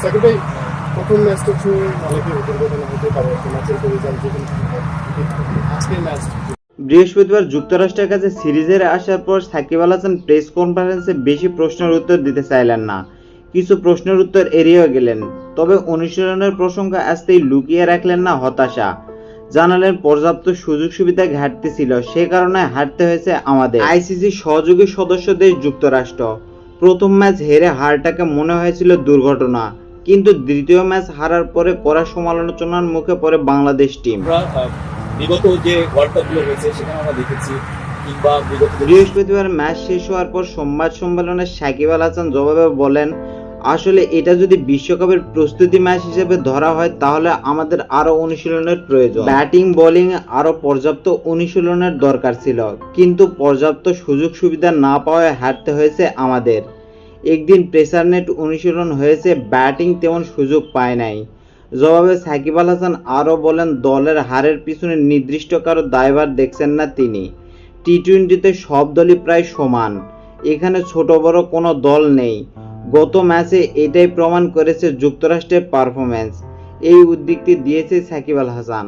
সাকিব প্রথম ম্যাচটা হচ্ছে অনেকের দুর্ঘটনা হতে পারে ম্যাচের রেজাল্ট যেখানে আজকের ম্যাচ বৃহস্পতিবার যুক্তরাষ্ট্রের কাছে সিরিজের আসার পর সাকিব আল হাসান প্রেস কনফারেন্সে বেশি প্রশ্নের উত্তর দিতে চাইলেন না। কিছু প্রশ্নের উত্তর এড়িয়েও গেলেন, তবে অনুশীলনের প্রসঙ্গ আসতেই লুকিয়ে রাখলেন না হতাশা। জানালেন, পর্যাপ্ত সুযোগ সুবিধা ঘাটতি ছিল, সে কারণে হারতে হয়েছে আমাদের। আইসিসি সহযোগী সদস্য দেশ যুক্তরাষ্ট্র। প্রথম ম্যাচ হেরে হারটাকে মনে হয়েছিল দুর্ঘটনা কিন্তু দ্বিতীয় ম্যাচ হারার পরে কড়া সমালোচনার মুখে পড়ে বাংলাদেশ টিম। বিগত যে ওয়ার্ল্ড কাপগুলো হয়েছে সেখানে আমরা দেখেছি বৃহস্পতিবার ম্যাচ শেষ হওয়ার পর সংবাদ সম্মেলনে সাকিব আল হাসান জবাবে বলেন আসলে এটা যদি বিশ্বকাপের প্রস্তুতি ম্যাচ হিসেবে ধরা হয়, তাহলে আমাদের আরও অনুশীলনের প্রয়োজন। ব্যাটিং, বোলিং আরও পর্যাপ্ত অনুশীলনের দরকার ছিল। কিন্তু পর্যাপ্ত সুযোগ সুবিধা না পাওয়ায় হারতে হয়েছে আমাদের। একদিন প্রেসার নেট অনুশীলন হয়েছে, ব্যাটিং তেমন সুযোগ পায় নাই। জবাবে সাকিব আল হাসান আরও বলেন, দলের হারের পিছনে নির্দিষ্ট কারও দায়ভার দেখছেন না তিনি। টি টোয়েন্টিতে সব দলই প্রায় সমান। এখানে ছোট বড় কোনো দল নেই। গত ম্যাচে এটাই প্রমাণ করেছে যুক্তরাষ্ট্রের পারফরম্যান্স। এই উদ্দিকটি দিয়েছে সাকিব আল হাসান।